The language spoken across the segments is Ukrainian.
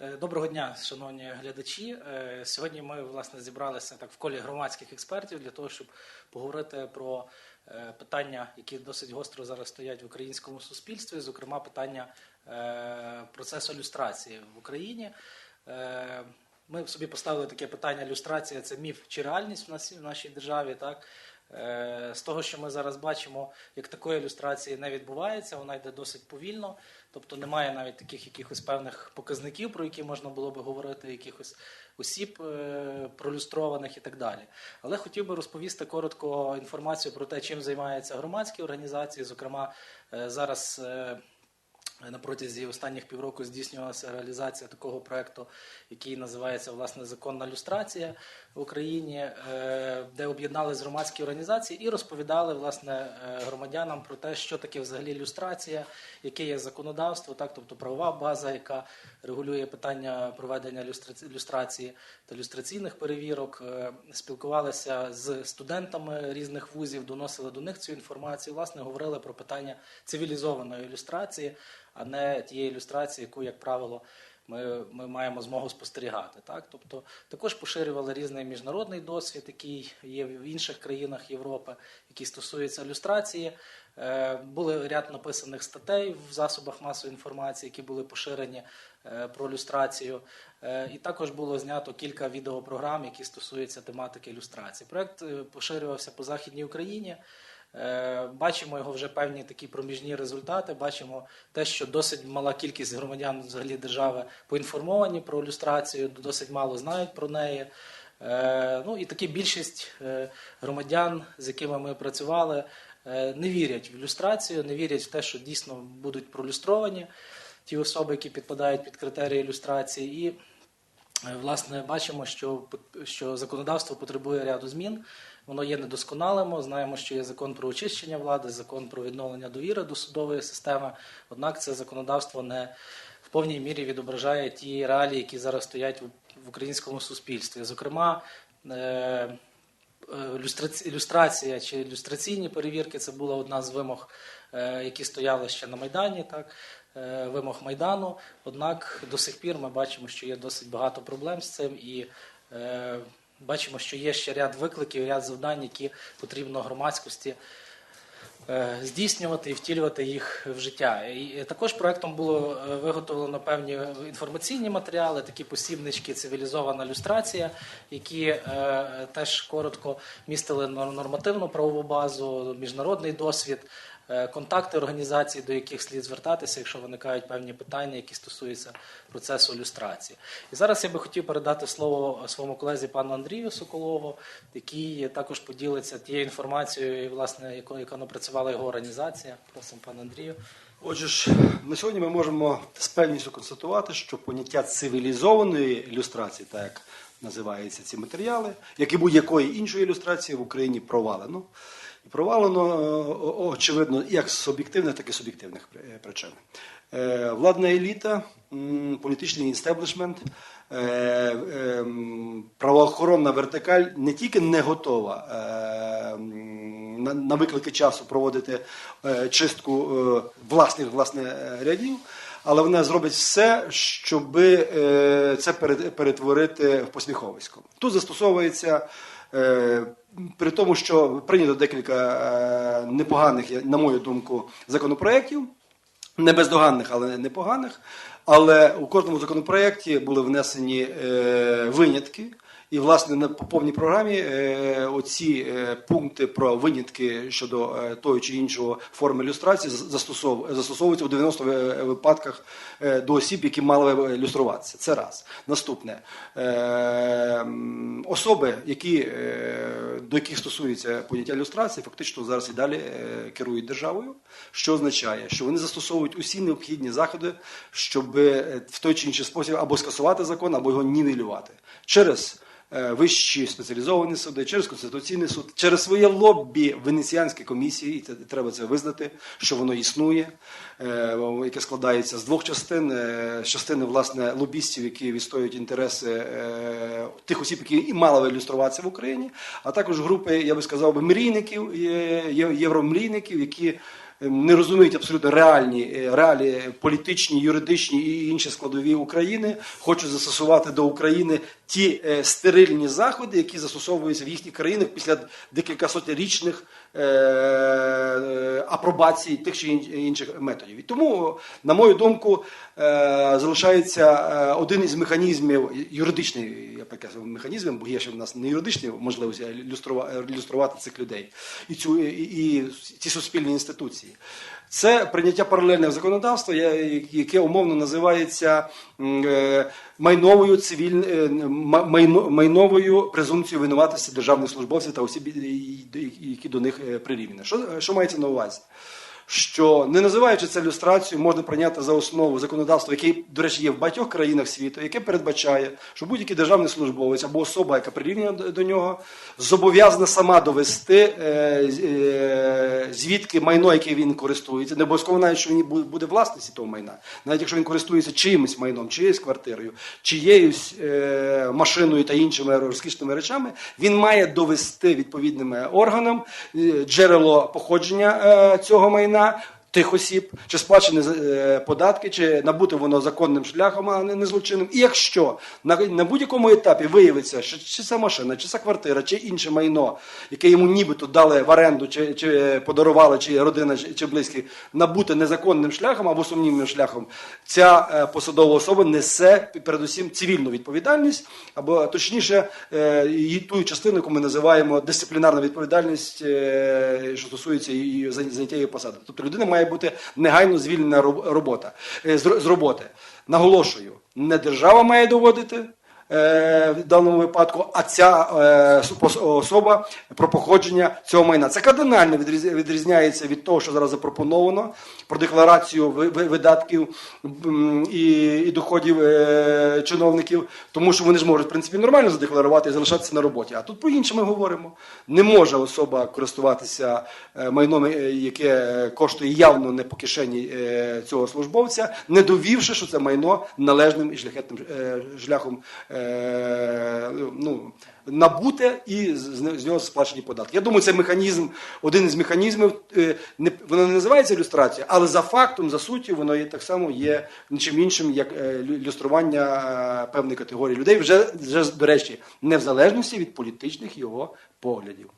Е, Доброго дня, шановні глядачі. Е, Сьогодні ми власне зібралися так в колі громадських експертів для того, щоб поговорити про е, питання, які досить гостро зараз стоять в українському суспільстві, зокрема питання процесу люстрації в Україні. Ми собі поставили таке питання: люстрація це міф чи реальність в нас в нашій державі. Так з того, що ми зараз бачимо, як такої ілюстрації не відбувається, вона йде досить повільно, тобто немає навіть таких якихось певних показників, про які можна було би говорити, якихось осіб е, пролюстрованих і так далі. Але хотів би розповісти коротко інформацію про те, чим займаються громадські організації. Зокрема, е, зараз. На протязі останніх півроку здійснювалася реалізація такого проекту, який називається власне законна люстрація в Україні, е, де об'єднались громадські організації і розповідали власне е, громадянам про те, що таке взагалі люстрація, яке є законодавство, так тобто правова база, яка регулює питання проведення люстра- люстрації та люстраційних перевірок. Е, Спілкувалися з студентами різних вузів, доносили до них цю інформацію. Власне, говорили про питання цивілізованої ілюстрації, а не тієї ілюстрації, яку, як правило, ми, ми маємо змогу спостерігати. Так? Тобто також поширювали різний міжнародний досвід, який є в інших країнах Європи, який стосується ілюстрації. Е, Були ряд написаних статей в засобах масової інформації, які були поширені е, про ілюстрацію. Е, І також було знято кілька відеопрограм, які стосуються тематики ілюстрації. Проект е, поширювався по Західній Україні. Е, Бачимо його вже певні такі проміжні результати. Бачимо те, що досить мала кількість громадян взагалі держави поінформовані про ілюстрацію, досить мало знають про неї. Е, Ну і таки більшість е, громадян, з якими ми працювали, не вірять в ілюстрацію, не вірять в те, що дійсно будуть пролюстровані ті особи, які підпадають під критерії ілюстрації. І Власне, бачимо, що, що законодавство потребує ряду змін. Воно є недосконалим. Знаємо, що є закон про очищення влади, закон про відновлення довіри до судової системи. Однак це законодавство не в повній мірі відображає ті реалії, які зараз стоять в, українському суспільстві. Зокрема, е, е, ілюстрація чи ілюстраційні перевірки це була одна з вимог, е, які стояли ще на Майдані, так, е, вимог Майдану. Однак до сих пір ми бачимо, що є досить багато проблем з цим і е, бачимо, що є ще ряд викликів, ряд завдань, які потрібно громадськості е, здійснювати і втілювати їх в життя. І також проектом було е, виготовлено певні інформаційні матеріали, такі посібнички цивілізована люстрація, які е, теж коротко містили нор- нормативну правову базу, міжнародний досвід. Е, Контакти організацій, до яких слід звертатися, якщо виникають певні питання, які стосуються процесу люстрації. І зараз я би хотів передати слово своєму колезі пану Андрію Соколову, який також поділиться тією інформацією, власне, яка напрацювала його організація. Просимо пане Андрію. Отже ж, на сьогодні ми можемо з певністю констатувати, що поняття цивілізованої ілюстрації, так як називаються ці матеріали, як і будь-якої іншої ілюстрації в Україні провалено. Провалено, е, очевидно, як з об'єктивних, так і суб'єктивних при- е, причин. Е, Владна еліта, політичний інстеблішмент, м, правоохоронна вертикаль не тільки не готова на, виклики часу проводити чистку власних власне рядів, але вона зробить все, щоб це перетворити в посміховисько. Тут застосовується. Е, При тому, що прийнято декілька е, непоганих, на мою думку, законопроєктів, не бездоганних, але непоганих. Але у кожному законопроєкті були внесені е, винятки. І, власне, на по повній програмі е, оці е, пункти про винятки щодо е, тої чи іншої форми застосов, застосовуються у 90 випадках до осіб, які мали ілюструватися. Це раз. Наступне. Особи, які, до яких стосується поняття ілюстрації, фактично зараз і далі керують державою, що означає, що вони застосовують усі необхідні заходи, щоб в той чи інший спосіб або скасувати закон, або його нівелювати. Через вищі спеціалізовані суди, через Конституційний суд, через своє лоббі Венеціанської комісії, і це- треба це визнати, що воно існує, е, яке складається з двох частин: е, з частини власне лобістів, які відстоюють інтереси е, тих осіб, які і мали ілюструватися в Україні, а також групи, я би сказав би, мрійників, євромрійників, які не розуміють абсолютно реальні е, реалії політичні, юридичні і інші складові України, хочуть застосувати до України ті е, стерильні заходи, які застосовуються в їхніх країнах після декілька сотнярічних е, апробацій тих чи ін- інших методів. І тому, на мою думку, залишається один із механізмів юридичний, я показав механізм, бо є ще в нас не юридичні можливості люструвати цих людей і цю і, і ці суспільні інституції. Це прийняття паралельного законодавства, яке умовно називається е, майновою цивіль... е, ма- майно- майновою презумпцією винуватості державних службовців та осіб, які до них е, прирівняні. Що, що мається на увазі? Що не називаючи це люстрацією, можна прийняти за основу законодавство, яке, до речі, є в багатьох країнах світу, яке передбачає, що будь-який державний службовець або особа, яка прирівняна до, нього, зобов'язана сама довести, е, е, звідки майно, яке він користується, не обов'язково навіть, що він буде власності того майна, навіть якщо він користується чиїмось майном, чиєюсь квартирою, чиєюсь е, машиною та іншими розкішними речами, він має довести відповідним е, органам джерело походження цього майна. I. Тих осіб, чи сплачені е, податки, чи набути воно законним шляхом, а не злочинним. І якщо на, на будь-якому етапі виявиться, що чи це машина, чи це квартира, чи інше майно, яке йому нібито дали в оренду, чи, чи подарували, чи родина, чи, чи близькі, набути незаконним шляхом або сумнівним шляхом, ця е, посадова особа несе передусім цивільну відповідальність, або точніше, е, її ту частину, яку ми називаємо дисциплінарна відповідальність, е, що стосується її заняття її посади. Тобто людина має бути негайно звільнена робота е, з ро- з роботи. Наголошую, не держава має доводити. Е, В даному випадку, а ця е, особа про походження цього майна. Це кардинально відріз- відрізняється від того, що зараз запропоновано про декларацію ви- ви- видатків і, доходів е, чиновників, тому що вони ж можуть в принципі нормально задекларувати і залишатися на роботі. А тут по-іншому ми говоримо. Не може особа користуватися майном, яке коштує явно не по кишені цього службовця, не довівши, що це майно належним і шляхетним шляхом ну, набуте і з, нього сплачені податки. Я думаю, це механізм, один із механізмів. е, воно не називається ілюстрація, але за фактом, за суттю, воно є так само є нічим іншим, як е, лю- е, певної категорії людей, вже, вже до речі, не в залежності від політичних його поглядів.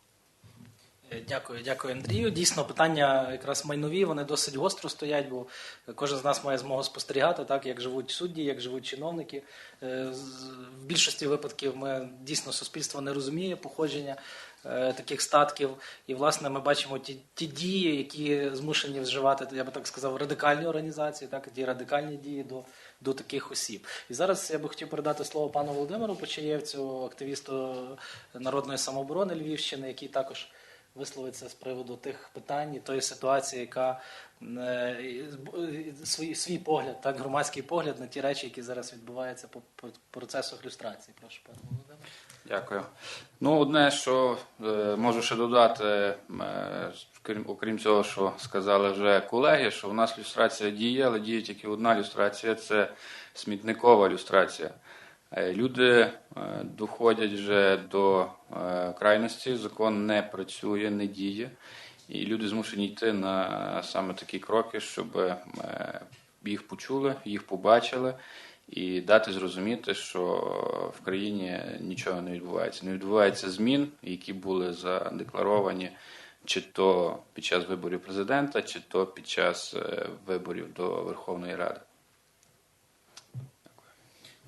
Е, Дякую, дякую, Андрію. Дійсно, питання якраз майнові, вони досить гостро стоять, бо кожен з нас має змогу спостерігати, так, як живуть судді, як живуть чиновники. Е, В більшості випадків ми дійсно суспільство не розуміє походження е, таких статків. І, власне, ми бачимо ті, ті дії, які змушені вживати, я би так сказав, радикальні організації, так, ті радикальні дії до, до таких осіб. І зараз я би хотів передати слово пану Володимиру Почаєвцю, активісту народної самооборони Львівщини, який також висловиться з приводу тих питань і тої ситуації, яка е, і свій, свій погляд, так, громадський погляд на ті речі, які зараз відбуваються по, по процесах люстрації. Прошу, пане Володимир. Дякую. Ну, одне, що е, можу ще додати, е, крім, окрім цього, що сказали вже колеги, що в нас люстрація діє, але діє тільки одна люстрація це смітникова люстрація. Е, Люди е, доходять вже до е, крайності, закон не працює, не діє, і люди змушені йти на саме такі кроки, щоб їх почули, їх побачили і дати зрозуміти, що в країні нічого не відбувається. Не відбувається змін, які були задекларовані чи то під час виборів президента, чи то під час виборів до Верховної Ради.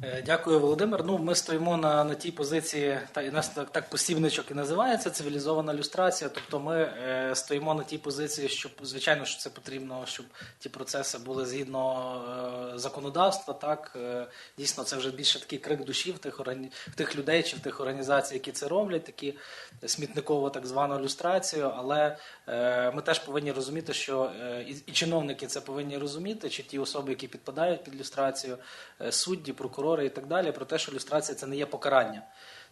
Е, Дякую, Володимир. Ну, ми стоїмо на, на тій позиції, та і нас так, так посівничок і називається цивілізована люстрація. Тобто ми е, стоїмо на тій позиції, що звичайно, що це потрібно, щоб ті процеси були згідно е, законодавства. Так е, дійсно, це вже більше такий крик душі в тих органі... в тих людей чи в тих організацій, які це роблять, такі смітникову так звану люстрацію. Але е, ми теж повинні розуміти, що е, і, і чиновники це повинні розуміти, чи ті особи, які підпадають під люстрацію, е, судді, прокурори і так далі, про те, що люстрація це не є покарання.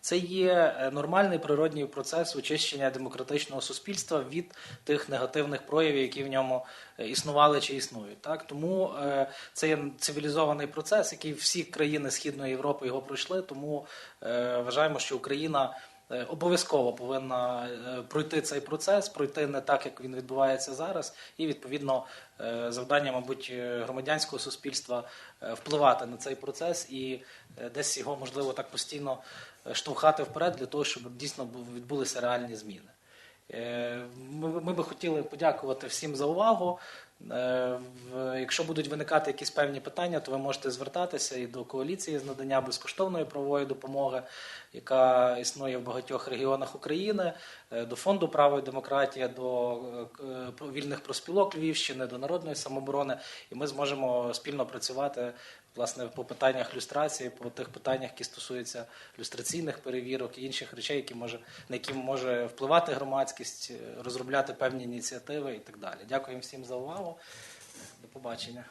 Це є е, нормальний природній процес очищення демократичного суспільства від тих негативних проявів, які в ньому е, існували чи існують. Так тому е, це є цивілізований процес, який всі країни Східної Європи його пройшли. Тому вважаємо, що Україна обов'язково повинна е, пройти цей процес, пройти не так, як він відбувається зараз, і відповідно е, завдання, мабуть, е, громадянського суспільства е, впливати на цей процес і е, десь його можливо так постійно е, штовхати вперед для того, щоб дійсно відбулися реальні зміни. Е, ми би хотіли подякувати всім за увагу. Е, Якщо будуть виникати якісь певні питання, то ви можете звертатися і до коаліції з надання безкоштовної правової допомоги, яка існує в багатьох регіонах України, е, до фонду право і демократія, до е, вільних проспілок Львівщини, до народної самооборони, і ми зможемо спільно працювати власне по питаннях люстрації, по тих питаннях, які стосуються люстраційних перевірок і інших речей, які може на які може впливати громадськість, розробляти певні ініціативи і так далі. Дякую всім за увагу. До побачення.